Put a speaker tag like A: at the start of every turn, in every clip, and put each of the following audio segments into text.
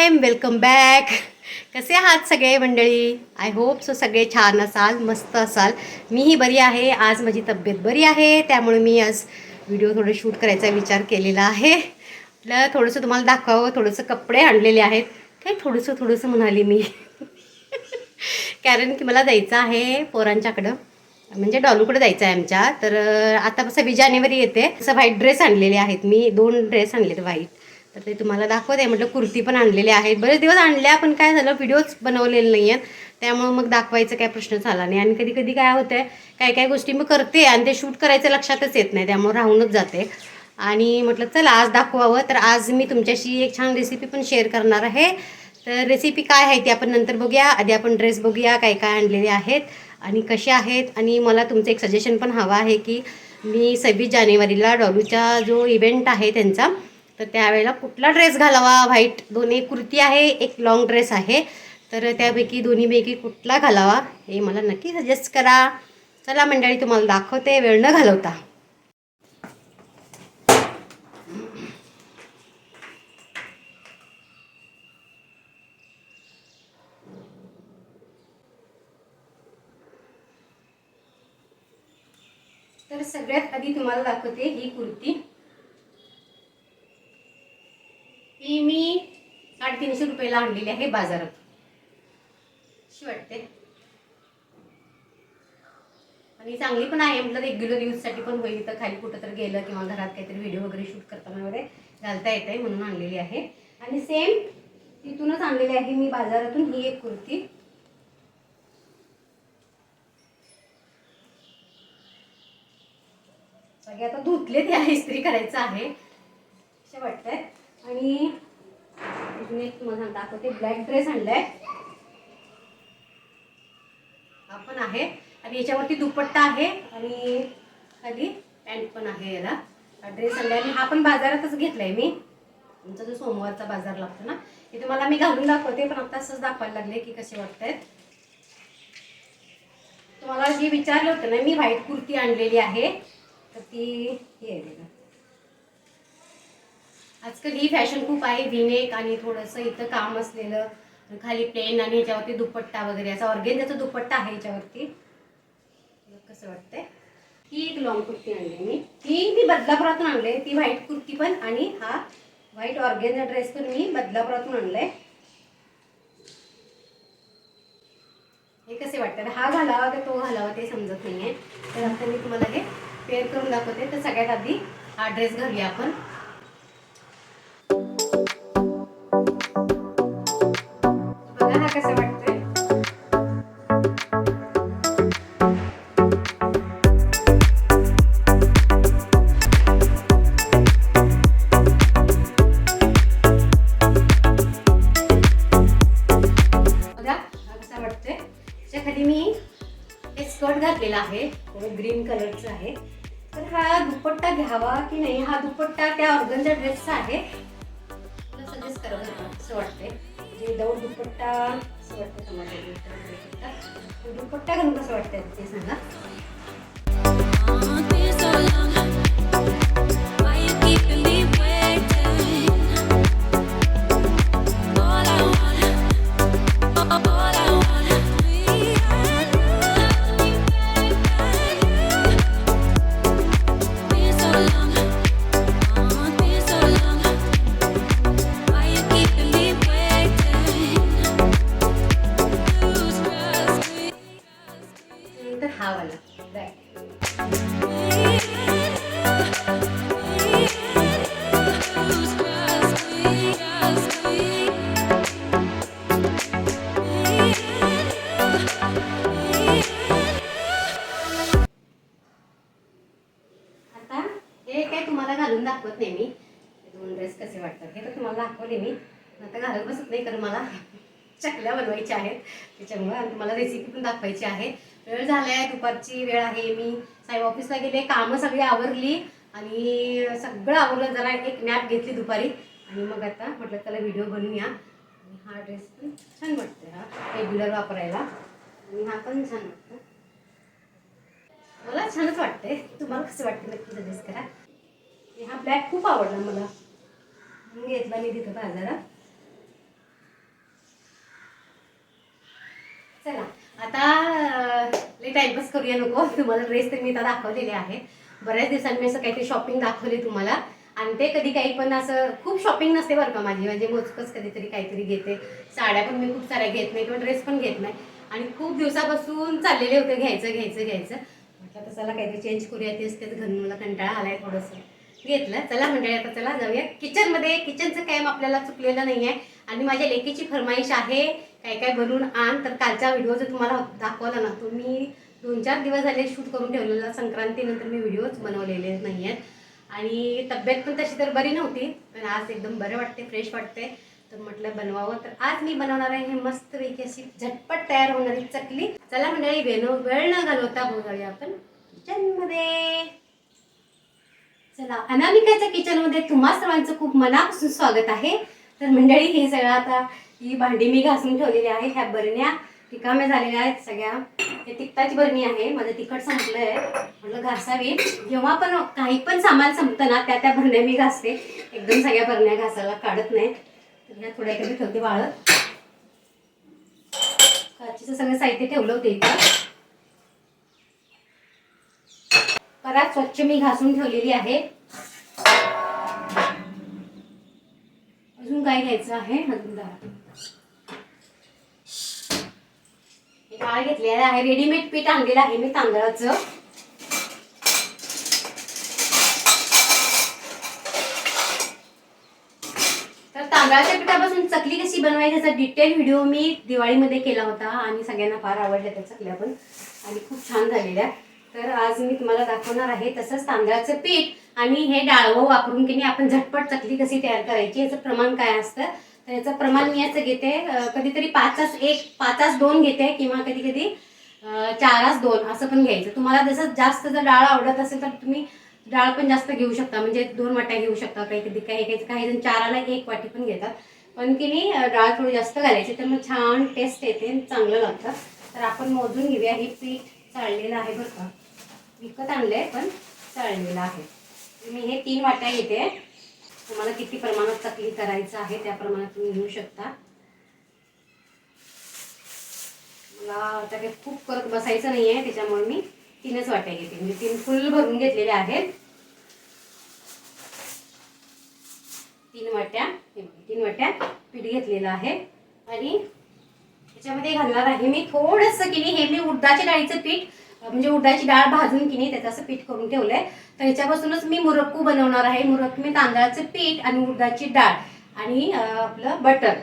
A: Time welcome back कसे आहात सगळे मंडळी? आय होप सो सगळे छान असाल मस्त असाल. मीही बरी आहे आज माझी तब्येत बरी आहे त्यामुळे मी आज व्हिडिओ थोडं शूट करायचा विचार केलेला आहे. आपलं थोडंसं तुम्हाला दाखवावं थोडंसं कपडे आणलेले आहेत. काय थोडंसं थोडंसं म्हणाली मी? कारण की मला जायचं आहे पोरांच्याकडं. म्हणजे डॉलूकडे जायचं आहे आमच्या. तर आता सव्वीस जानेवारी येते. असं व्हाईट ड्रेस आणलेले आहेत. मी दोन ड्रेस आणलेत व्हाईट. तर ते तुम्हाला दाखवते म्हटलं कुर्ती पण आणलेली आहेत. बरेच दिवस आणल्या पण काय झालं व्हिडिओज बनवलेले नाही आहेत त्यामुळं मग दाखवायचं काय प्रश्न झाला नाही. आणि कधी कधी काय होतं काय काय गोष्टी मी करते आणि ते शूट करायचं लक्षातच येत नाही. त्यामुळे राहूनच जाते. आणि म्हटलं चला आज दाखवावं. तर आज मी तुमच्याशी एक छान रेसिपी पण शेअर करणार आहे. तर रेसिपी काय आहे ती आपण नंतर बघूया. आधी आपण ड्रेस बघूया काय काय आणलेले आहेत आणि कसे आहेत. आणि मला तुमचं एक सजेशन पण हवं आहे की मी सव्वीस जानेवारीला डॉलूचा जो इव्हेंट आहे त्यांचा तर त्यावेळेला कुठला ड्रेस घालावा? व्हाईट दोन्ही कुर्ती आहे एक लॉंग ड्रेस आहे. तर त्यापैकी दोन्हीपैकी कुठला घालावा? हे मला नक्की सजेस्ट करा. चला मंडळी तुम्हाला दाखवते. वेळ न घालवता. तर सगळ्यात आधी तुम्हाला दाखवते ही कुर्ती. ती मी साडेतीनशे रुपयाला आणलेली आहे बाजारात. अशी वाटते. आणि चांगली पण आहे म्हटलं रेग्युलर यूजसाठी पण होईल तर खाली कुठं तर गेलं किंवा घरात काहीतरी व्हिडिओ वगैरे शूट करताना वगैरे घालता येत आहे म्हणून आणलेली आहे. आणि सेम तिथूनच आणलेली आहे मी बाजारातून ही एक कुर्ती. सगळे आता धुतले ते आहे इस्त्री करायचं आहे. असे वाटतंय. आणि अजून एक तुम्हाला दाखवते. ब्लॅक ड्रेस आणलाय. हा पण आहे. आणि याच्यावरती दुपट्टा आहे. आणि खाली पॅन्ट पण आहे याला. हा ड्रेस आणलाय. आणि हा पण बाजारातच घेतलाय मी. आमचा जो सोमवारचा बाजार लागतो ना हे तुम्हाला मी घालून दाखवते पण आता असंच दाखवायला लागले की कसे वाटतायत. तुम्हाला जे विचारलं होतं ना मी व्हाईट कुर्ती आणलेली आहे. तर ती हे आहे बघा. आजकाल ही फॅशन खूप आहे विनेक आणि थोडंसं इथं काम असलेलं खाली प्लेन आणि ह्याच्यावरती दुपट्टा वगैरे असा ऑर्गेंजाचा दुपट्टा आहे ह्याच्यावरती कसं वाटतंय. ही एक लॉंग कुर्ती आणली मी. ही मी बदलापुरातून आणले ती व्हाईट कुर्ती पण आणि हा व्हाईट ऑर्गेंजा ड्रेस पण मी बदलापुरातून आणलाय. हे कसे वाटतात? हा घालावा का तो घालावा ते समजत नाहीये. तर आता मी तुम्हाला हे पेअर करून दाखवते. तर सगळ्यात आधी हा ड्रेस घालूया आपण. बघा हा कसा वाटतोय? त्याच्याखाली मी हे स्कर्ट घातलेला आहे ग्रीन कलरचा आहे. तर हा दुपट्टा घ्यावा की नाही? हा दुपट्टा त्या ऑर्गनच्या ड्रेसचा आहे. मला सजेस्ट करा असं वाटतंय. म्हणजे दौड दुपट्टा असं वाटतं तुम्हाला. दुपट्टा घालून कसं वाटतं ते सांगा. नंतर आता हे काय तुम्हाला घालून दाखवत नाही मी. दोन ड्रेस कसे वाटतात हे तर तुम्हाला दाखवले मी. आता घालत बसत नाही कारण मला चकल्या बनवायच्या आहेत. त्याच्यामुळे आणि तुम्हाला रेसिपी पण दाखवायची आहे. वेळ झालाय दुपारची वेळ आहे. मी साहेब ऑफिसला गेले कामं सगळी आवरली आणि सगळं आवरलं. जरा एक नॅप घेतली दुपारी. आणि मग आता म्हटलं त्याला व्हिडिओ बनवूया. आणि हा ड्रेस पण छान वाटतो हा रेग्युलर वापरायला. आणि हा पण छान वाटतो मला छानच वाटतंय. तुम्हाला कसं वाटतं नक्की सजेस्ट करा. हा ब्लॅक खूप आवडला मला. म्हणून घेतला मी तिथं बाजारात. चला. आता लई टाइमपास करूया नको. तुम्हाला ड्रेस तर मी आता दाखवलेले आहे बऱ्याच दिवसांनी मी असं काहीतरी शॉपिंग दाखवली तुम्हाला. आणि ते कधी काही पण असं खूप शॉपिंग नसते बरं का माझी. म्हणजे मोजकच कधीतरी काहीतरी घेते. साड्या पण मी खूप साऱ्या घेत नाही किंवा ड्रेस पण घेत नाही. आणि खूप दिवसापासून चाललेले होते घ्यायचं घ्यायचं घ्यायचं. म्हटलं तर चला काहीतरी चेंज करूया. तेच तेच घरून मला कंटाळा आलाय थोडंसं. घेतलं. चला मंडळी आता चला जाऊया. किचनमध्ये किचनचं कायम आपल्याला चुकलेलं नाही आहे आणि माझ्या लेकीची फरमाईश आहे काय काय बनवून आण. तर कालचा व्हिडिओ जर तुम्हाला दाखवला ना तो मी दोन चार दिवस झाले शूट करून ठेवलेला. संक्रांतीनंतर मी व्हिडिओज बनवलेले नाही आहेत आणि तब्येत पण तशी तर बरी नव्हती पण आज एकदम बरं वाटते फ्रेश वाटते तर म्हटलं बनवावं. तर आज मी बनवणार आहे हे मस्तपैकी अशी झटपट तयार होणारी चकली. चला मंडळी वेळ न वेळ न घालवता बोलावूया आपण किचनमध्ये चला. अनामिकाच्या किचनमध्ये तुम्हा सर्वांचं खूप मनापासून स्वागत आहे. तर मंडळी हे सगळं आता ही भांडी मी घासून ठेवलेली आहे. ह्या बरण्या रिकाम्या झालेल्या आहेत सगळ्या. हे तिखटाची बरणी आहे. माझं तिखट संपलं आहे म्हटलं घासावी. जेव्हा पण काही पण सामान संपतं ना त्या त्या भरण्या मी घासते. एकदम सगळ्या बरण्या घासायला काढत नाही. तर ह्या थोड्या कधी ठेवते वाळत. काचीचं सगळं साहित्य ठेवलं होतं इथं. परत स्वच्छ मी घासून ठेवलेली आहे. अजून काय घ्यायचं आहे? अजून डाळ डाळ घेतलेलं आहे. रेडीमेड पीठ आणलेलं आहे मी तांदळाचं. तर तांदळाच्या पिठापासून चकली कशी बनवायची त्याचा डिटेल व्हिडिओ मी दिवाळीमध्ये केला होता आणि सगळ्यांना फार आवडल्या त्या चकल्या पण. आणि खूप छान झालेल्या. तर आज मी तुम्हाला दाखवणार आहे तसंच तांदळाचं पीठ आणि हे डाळवं वापरून की नाही आपण झटपट चकली कशी तयार करायची याचं प्रमाण काय असतं? तर याचं प्रमाण मी याचं घेते कधीतरी कधीतरी तास एक पाचच दोन घेते किंवा कधी कधी चारास दोन असं पण घ्यायचं. तुम्हाला जसं जास्त जर डाळ आवडत असेल तर तुम्ही डाळ पण जास्त घेऊ शकता म्हणजे दोन वाट्या घेऊ शकता काही कधी काही काही काही जण चाराला एक वाटी पण घेतात. पण की नाही डाळ थोडी जास्त घालायची तर मग छान टेस्ट येते आणि चांगलं लागतं. तर आपण मोजून घेऊया हे पीठ चाळलेलं आहे बरं का. विकत आणलंय पण चाळलेलं आहे. मी हे तीन वाट्या घेते. तुम्हाला किती प्रमाणात चकली करायचं आहे त्या प्रमाणात तुम्ही घेऊ शकता. मला आता काही खूप करत बसायचं नाही आहे त्याच्यामुळे मी तीनच वाट्या घेते. म्हणजे तीन फुल भरून घेतलेल्या आहेत. तीन वाट्या तीन वाट्या पीठ घेतलेलं आहे. आणि त्याच्यामध्ये घालणार आहे मी थोडंसं की नाही हे मी उडदाच्या डाळीचं पीठ म्हणजे उडाची डाळ भाजून की नाही त्याचं असं पीठ करून ठेवलंय. तर ह्याच्यापासूनच मी मुरक्कू बनवणार आहे. मुरक्कू मी तांदळाचं पीठ आणि उडदाची डाळ आणि आपलं बटर.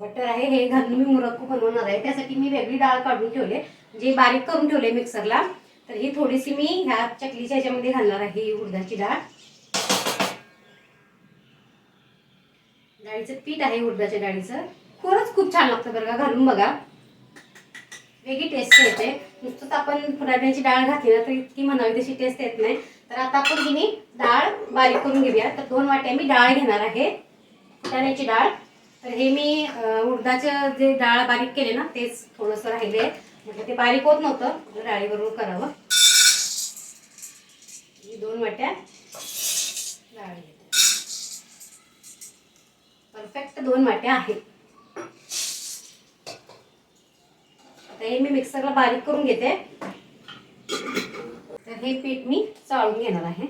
A: बटर आहे हे घालून मी मुरक्कू बनवणार आहे. त्यासाठी मी वेगळी डाळ काढून ठेवले म्हणजे बारीक करून ठेवले मिक्सरला. तर ही थोडीशी मी ह्या चकलीच्या ह्याच्यामध्ये घालणार आहे ही उडदाची डाळ. डाळीचं पीठ आहे उडदाच्या डाळीचं. खरंच खूप छान लागतं बरं का घालून बघा. वेगळी टेस्ट येते. नुसतंच आपण फुटाण्याची डाळ घातली ना तर इतकी म्हणावी तशी टेस्ट येत नाही. तर आता आपण की डाळ बारीक करून घेऊया. तर दोन वाट्या मी डाळ घेणार आहे. फुटाण्याची डाळ. तर हे मी उडदाचं जे डाळ बारीक केले ना तेच थोडंसं राहिले म्हणजे ते बारीक होत नव्हतं डाळीबरोबर करावं. ही दोन वाट्या डाळ घेते. परफेक्ट दोन वाट्या आहेत. आता हे मी मिक्सरला बारीक करून घेते. तर हे पीठ मी चाळून घेणार आहे.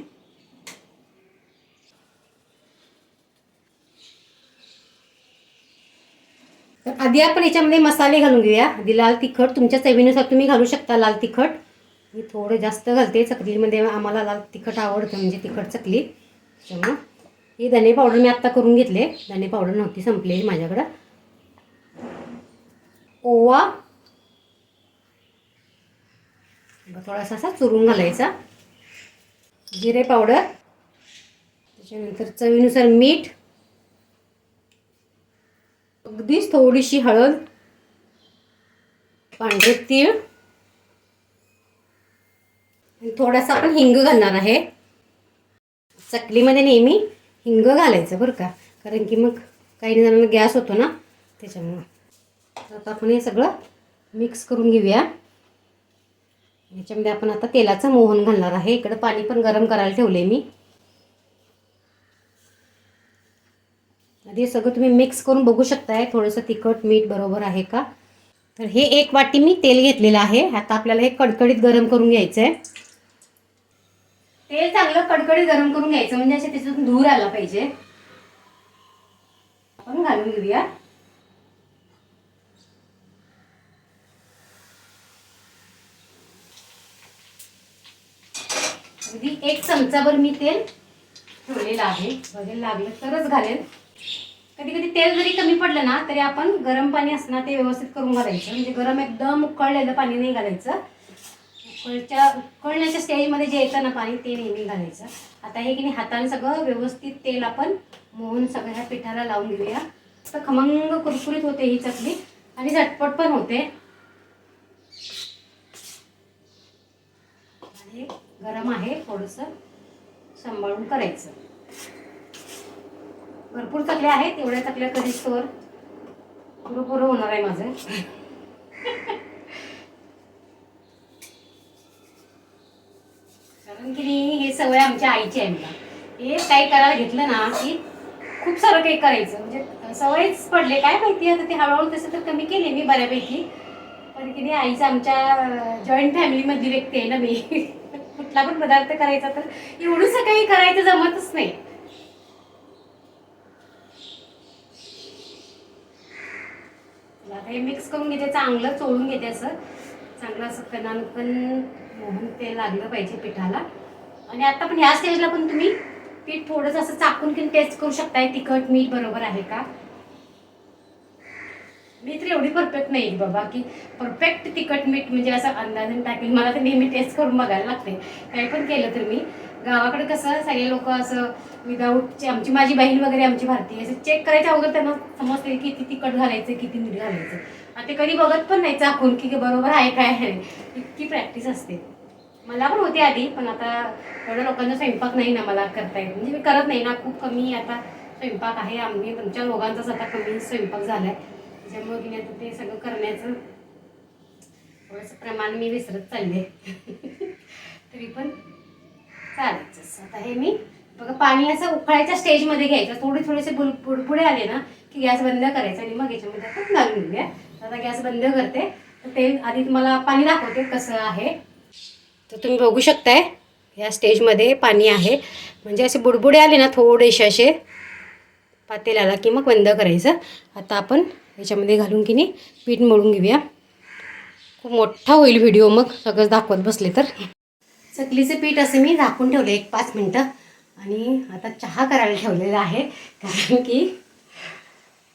A: तर आधी आपण याच्यामध्ये मसाले घालून घेऊया. आधी लाल तिखट तुमच्या चवीनुसार तुम्ही घालू शकता लाल तिखट. मी थोडं जास्त घालते चकलीमध्ये आम्हाला लाल तिखट आवडतं म्हणजे तिखट चकली. त्याच्यामुळं हे धने पावडर मी आत्ता करून घेतले. धने पावडर नव्हती संपलेली माझ्याकडं. ओवा थोडासा असा चुरून घालायचा. जिरे पावडर त्याच्यानंतर चवीनुसार मीठ अगदीच थोडीशी हळद पांढरे तीळ आणि थोडासा आपण हिंग घालणार आहे. चकलीमध्ये नेहमी हिंग घालायचं बरं का कारण की मग काही जणांना गॅस होतो ना त्याच्यामुळं. तर आता आपण हे सगळं मिक्स करून घेऊया. याच्यामध्ये आपण आता तेलाचं मोहन घालणार आहे. इकडं पाणी पण गरम करायला ठेवले मी. आधी सगळं तुम्ही मिक्स करून बघू शकताय. थोडंसं तिखट मीठ बरोबर आहे का? तर हे एक वाटी मी तेल घेतलेलं आहे. आता आपल्याला हे कडकडीत गरम करून घ्यायचं आहे तेल चांगलं कडकडीत गरम करून घ्यायचं. म्हणजे असे त्याच्यातून धूर आला पाहिजे. आपण घालून घेऊया. अगदी एक चमचाभर मी तेल ठेवलेलं आहे. बघेल लागलं तरच घालेल. कधी कधी तेल जरी कमी पडलं ना तरी आपण गरम पाणी असणार ते व्यवस्थित करून घालायचं. म्हणजे गरम एकदम उकळलेलं पाणी नाही घालायचं. उकळच्या उकळण्याच्या स्टेजमध्ये जे येतं ना पाणी ते नेहमी घालायचं. आता हे की नाही हाताने सगळं व्यवस्थित तेल आपण मोहून सगळ्या ह्या पिठाला लावून घेऊया. तर खमंग कुरकुरीत होते ही चकली. आणि झटपट पण होते. आणि गरम आहे थोडंसं सांभाळून करायचं. भरपूर तकल्या आहेत एवढ्या तकल्या कधी स्टोर पुरं पुरं होणार आहे माझं. कारण की नाही हे सवय आमच्या आईची आहे मला. हे काही करायला घेतलं ना की खूप सारं काही करायचं. म्हणजे सवयच पडले काय माहिती आता ते हळूहळू तसं तर कमी केले मी बऱ्यापैकी. पण की नाही आईचं आमच्या जॉईंट फॅमिलीमधली व्यक्ती आहे ना मी. कुठला पण पदार्थ करायचा तर एवढं काही करायचं जमतच नाही. आता हे मिक्स करून घेते चांगलं चोळून घेते असं. चांगलं असं कणानुकण मोहन ते लागलं पाहिजे पिठाला. आणि आता पण ह्या स्टेजला पण तुम्ही पीठ थोडंसं असं चाकून की टेस्ट करू शकताय. तिखट मीठ बरोबर आहे का? मी तर एवढी परफेक्ट नाही बाबा की परफेक्ट तिखट मीठ म्हणजे असं अंदाजून टाकेल मला तर नेहमी टेस्ट करून बघायला लागते. काही पण केलं तर मी. गावाकडे कसं सगळे लोक असं विदाऊट आमची माझी बहीण वगैरे आमची भारतीय असं चेक करायच्या अगोदर त्यांना समजते की किती तिखट घालायचं किती मीठ घालायचं. आणि ते कधी बघत पण नाही चाकून की बरोबर आहे काय आहे. इतकी प्रॅक्टिस असते. मला पण होती आधी पण आता एवढ्या लोकांचा स्वयंपाक नाही ना मला करता येत. म्हणजे मी करत नाही ना खूप कमी आता स्वयंपाक आहे. आम्ही तुमच्या दोघांचाच आता कमी स्वयंपाक झाला आहे त्याच्यामुळे की आता ते सगळं करण्याचं थोडंसं प्रमाण मी विसरत चालले. तरी पण चालायचं आता हे मी बघा पाणी असं उकळायच्या स्टेजमध्ये घ्यायचं. थोडे थोडेसे बुल बुडबुडे आले ना की गॅस बंद करायचा आणि मग याच्यामध्ये आपण घालून घेऊया. आता गॅस बंद करते. तर ते आधी तुम्हाला पाणी दाखवते कसं आहे. तर तुम्ही बघू शकताय या स्टेजमध्ये पाणी आहे. म्हणजे असे बुडबुडे आले ना थोडेसे असे पातेल्याला की मग बंद करायचं. आता आपण याच्यामध्ये घालून की नाही पीठ मळून घेऊया. खूप मोठा होईल व्हिडिओ मग सगळंच दाखवत बसले तर. चकलीचे पीठ असं मी झाकून ठेवलं एक पाच मिनटं. आणि आता चहा करायला ठेवलेला आहे कारण की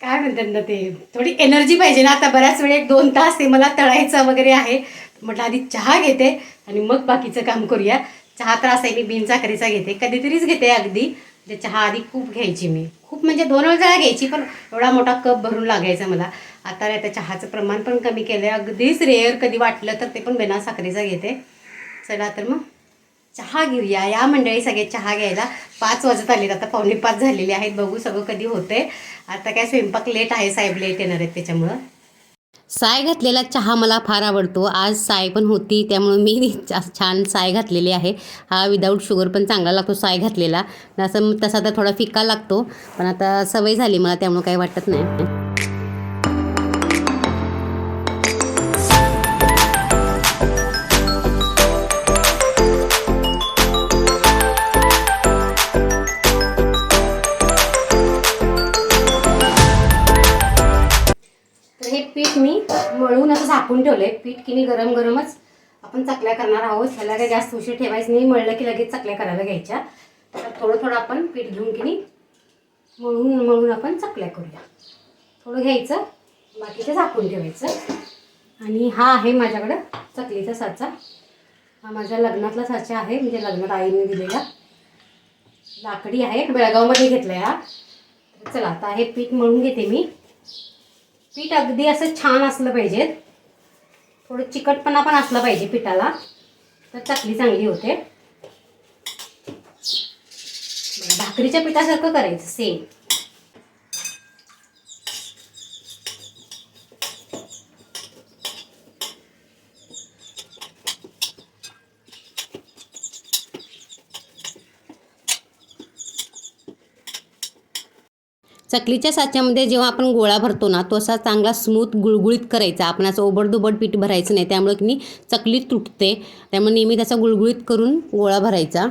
A: काय म्हणतात ना ते थोडी एनर्जी पाहिजे ना. आता बऱ्याच वेळ एक दोन तास ते मला तळायचं वगैरे आहे. म्हटलं आधी चहा घेते आणि मग बाकीचं काम करूया. चहा तर असा आहे मी बिन साखरेचा घेते. कधीतरीच घेते अगदी. म्हणजे चहा आधी खूप घ्यायची मी. खूप म्हणजे दोन वेळा घ्यायची पण एवढा मोठा कप भरून लागायचा मला. आता नाही त्या चहाचं प्रमाण पण कमी केलं आहे अगदीच रेअर कधी वाटलं तर ते पण बिना साखरेचा घेते. चला तर मग चहा घेऊया. या मंडळी सगळे चहा घ्यायला पाच वाजत आलेत. आता पावणे पाच झालेले आहेत. बघू सगळं कधी होते आता काय स्वयंपाक लेट आहे साहेब लेट येणार आहेत त्याच्यामुळं. साय घातलेला चहा मला फार आवडतो. आज साय पण होती त्यामुळं मी छान साय घातलेली आहे. हा विदाऊट शुगर पण चांगला लागतो साय घातलेला. असं तसा तर थोडा फिका लागतो. पण आता सवय झाली मला त्यामुळं काही वाटत नाही. झाकून ठेवलंय. पीठ की नाही गरम गरमच आपण चकल्या करणार आहोत. ह्याला काही जास्त उशीर ठेवायचं नाही. मळलं की लगेच चकल्या करायला घ्यायच्या. तर थोडं थोडं आपण पीठ घेऊन की नाही मळून मळून आपण चकल्या करूया. थोडं घ्यायचं. बाकीचं झाकून ठेवायचं. आणि हा आहे माझ्याकडं चकलीचा साचा. हा माझ्या लग्नातला साचा आहे. म्हणजे लग्नात आईने दिलेला. लाकडी आहे. बेळगावमध्ये घेतला हा. चला आता हे पीठ मळून घेते मी. पीठ अगदी असं छान असलं पाहिजेत. थोडं चिकटपणा पण असला पाहिजे पिठाला. तर चकली चांगली होते. भाकरीच्या पिठासारखं करायचं सेम चकलीच्या साच्यामध्ये जेव्हा आपण गोळा भरतो ना तो असा चांगला स्मूथ गुळगुळीत करायचा. आपण असं ओबडदुबड पीठ भरायचं नाही त्यामुळे की नाही चकली तुटते. त्यामुळे नेहमी त्याचा गुळगुळीत करून गोळा भरायचा.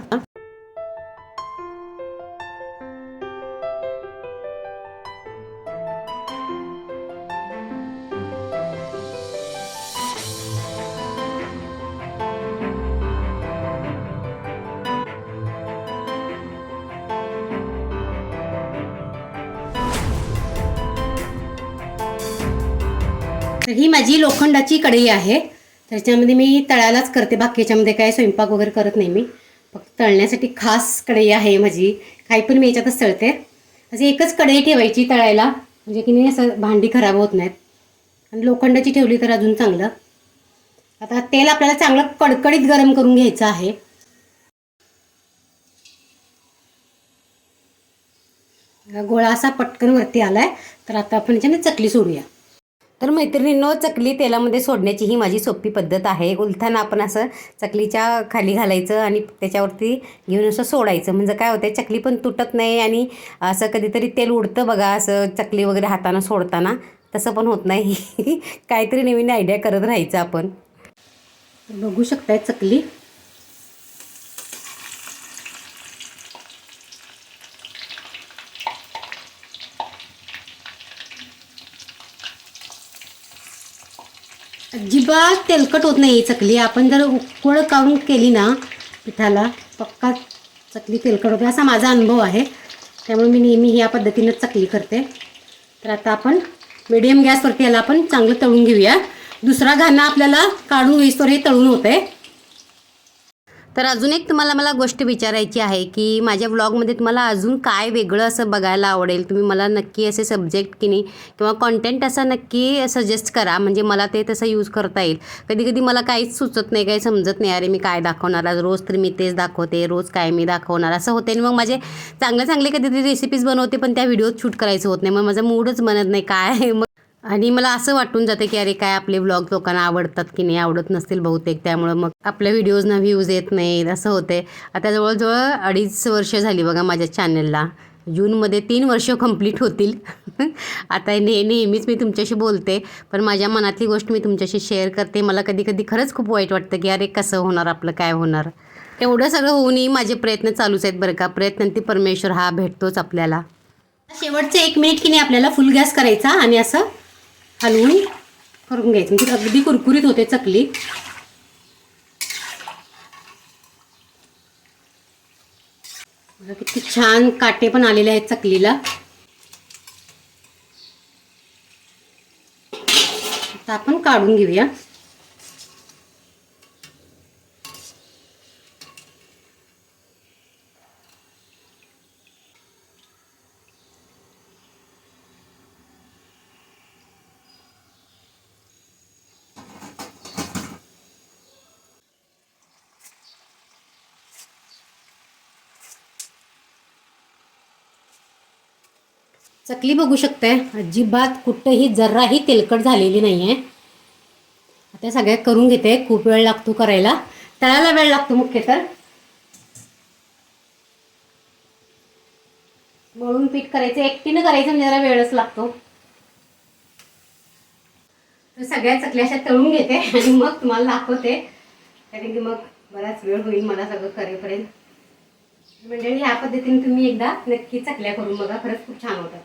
A: माझी कढई आहे. त्याच्यामध्ये मी तळायलाच करते. बाकी याच्यामध्ये काय स्वयंपाक वगैरे करत नाही मी. फक्त तळण्यासाठी खास कढई आहे माझी. काही पण मी याच्यातच तळते. अशी एकच कढई ठेवायची तळायला. म्हणजे की नाही असं भांडी खराब होत नाहीत. आणि लोखंडाची ठेवली तर अजून चांगलं. आता तेल आपल्याला चांगलं कडकडीत गरम करून घ्यायचं आहे. गोळा असा पटकन वरती आलाय. तर आता आपण याच्याने चकली सोडूया. तर मैत्रिणींनो चकली तेलामध्ये सोडण्याची ही माझी सोपी पद्धत आहे. उलथाना आपण असं चकलीच्या खाली घालायचं आणि त्याच्यावरती घेऊन असं सोडायचं. म्हणजे काय होतं चकली पण तुटत नाही आणि असं कधीतरी तेल उडतं बघा असं चकली वगैरे हातानं सोडताना. तसं पण होत नाही. काहीतरी नवीन आयडिया करत राहायचं आपण. बघू शकताय चकली. अजिबात तेलकट होत नाही चकली. आपण जर उकळ काढून केली ना पिठाला पक्का चकली तेलकट होते. असा माझा अनुभव आहे. त्यामुळे मी नेहमी ह्या पद्धतीनं चकली करते. तर आता आपण मिडियम गॅसवरती याला आपण चांगलं तळून घेऊया. दुसरा घाणा आपल्याला काढून होईस्तोवर हे तळून होते तर अजून एक तुम्हाला मला गोष्ट विचारायची आहे की माझ्या व्लॉगमध्ये तुम्हाला अजून काय वेगळं असं बघायला आवडेल? तुम्ही मला नक्की असे सब्जेक्ट की नाही किंवा कॉन्टेंट असा नक्की सजेस्ट करा. म्हणजे मला ते तसं यूज करता येईल. कधी कधी मला काहीच सुचत नाही काही समजत नाही. अरे मी काय दाखवणार? आज रोज तर मी तेच दाखवते रोज काय मी दाखवणार? असं होते. आणि मग माझे चांगले चांगले कधीतरी रेसिपीज बनवते पण त्या व्हिडिओत शूट करायचं होत नाही. मग माझा मूडच बनत नाही. काय? मग आणि मला असं वाटून जातं की अरे काय आपले व्लॉग लोकांना आवडतात की नाही? आवडत नसतील बहुतेक. त्यामुळं मग आपल्या व्हिडिओजना व्ह्यूज येत नाहीत. असं होते आता जवळजवळ अडीच वर्ष झाली बघा माझ्या चॅनलला जूनमध्ये तीन वर्ष कंप्लीट होतील. आता ने नेहमीच मी तुमच्याशी बोलते. पण माझ्या मनातली गोष्ट मी तुमच्याशी शेअर करते. मला कधी कधी खरंच खूप वाईट वाटतं की अरे कसं होणार आपलं? काय होणार? एवढं सगळं होऊनही माझे प्रयत्न चालूच आहेत बरं का. प्रयत्न ती परमेश्वर हा भेटतोच आपल्याला. शेवटचे एक मिनिट की नाही आपल्याला फुल गॅस करायचा आणि असं हलवून करून घ्यायचं. म्हणजे अगदी कुरकुरीत होते चकली. किती छान काटे पण आलेले आहेत चकलीला. आता आपण काढून घेऊया. चकली बघू शकताय. अजिबात कुठंही जराही तेलकट झालेली नाही आहे आता सगळ्या करून घेते. खूप वेळ लागतो करायला. तळायला वेळ लागतो मुख्य तर. मळून पीठ करायचं. एकटीनं करायचं म्हणजे जरा वेळच लागतो. तर सगळ्या चकल्या अशा तळून घेते. आणि मग तुम्हाला दाखवते. कारण की मग बराच वेळ होईल मला सगळं करेपर्यंत. म्हणजे ह्या पद्धतीने तुम्ही एकदा नक्की चकल्या करून बघा. खरंच खूप छान होतात.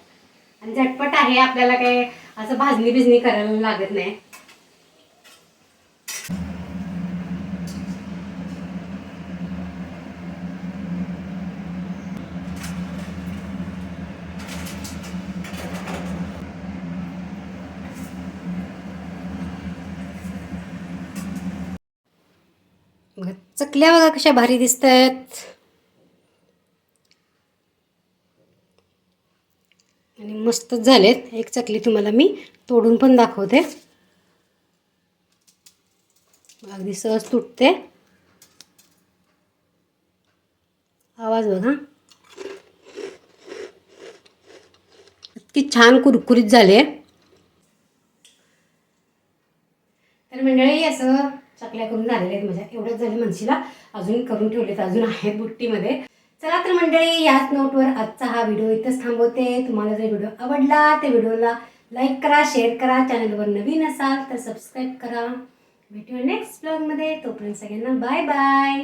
A: आणि झटपट आहे आपल्याला काय असं भाजणी बिजणी करायला लागत नाही. चकल्या बघा कशा भारी दिसत आहेत आणि मस्तच झालेत. एक चकली तुम्हाला मी तोडून पण दाखवते. अगदी सहज तुटते. आवाज बघा. इतकी छान कुरकुरीत झाले. तर मंडळी असं चकल्या करून झालेल्या आहेत माझ्या. एवढंच झाले मनशीला अजून करून ठेवलेत. अजून आहेत बुट्टीमध्ये. चला तर मंडळी याच नोटवर आजचा हा व्हिडिओ इथंच थांबवते. तुम्हाला जर व्हिडिओ आवडला तर व्हिडिओला लाईक करा शेअर करा. चॅनलवर नवीन असाल तर सबस्क्राईब करा. भेटूया नेक्स्ट ब्लॉगमध्ये तोपर्यंत सगळ्यांना बाय बाय